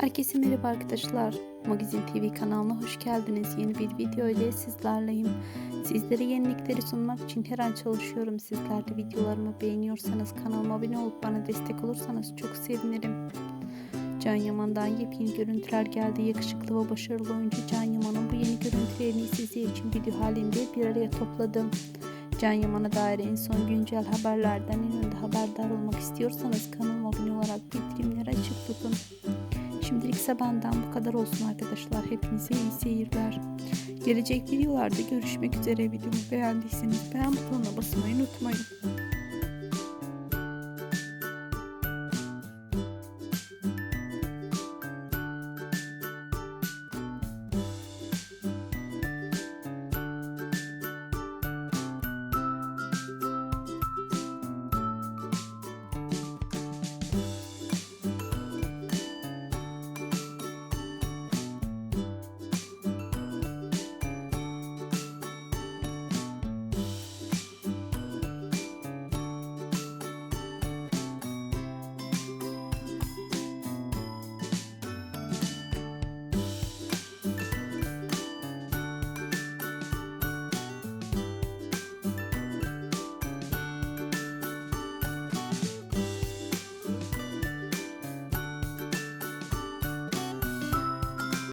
Herkese merhaba arkadaşlar. Magazin TV kanalına hoş geldiniz. Yeni bir video ile sizlerleyim. Sizlere yenilikleri sunmak için her an çalışıyorum. Sizler de videolarımı beğeniyorsanız kanalıma abone olup bana destek olursanız çok sevinirim. Can Yaman'dan yepyeni görüntüler geldi. Yakışıklı ve başarılı oyuncu Can Yaman'ın bu yeni görüntülerini sizler için video halinde bir araya topladım. Can Yaman'a dair en son güncel haberlerden en önde haberdar olmak istiyorsanız kanalıma abone olarak bildirimleri açık tutun. Şimdilik ise benden bu kadar olsun arkadaşlar. Hepinize iyi seyirler. Gelecek videolarda görüşmek üzere. Videomu beğendiyseniz beğen butonuna basmayı unutmayın.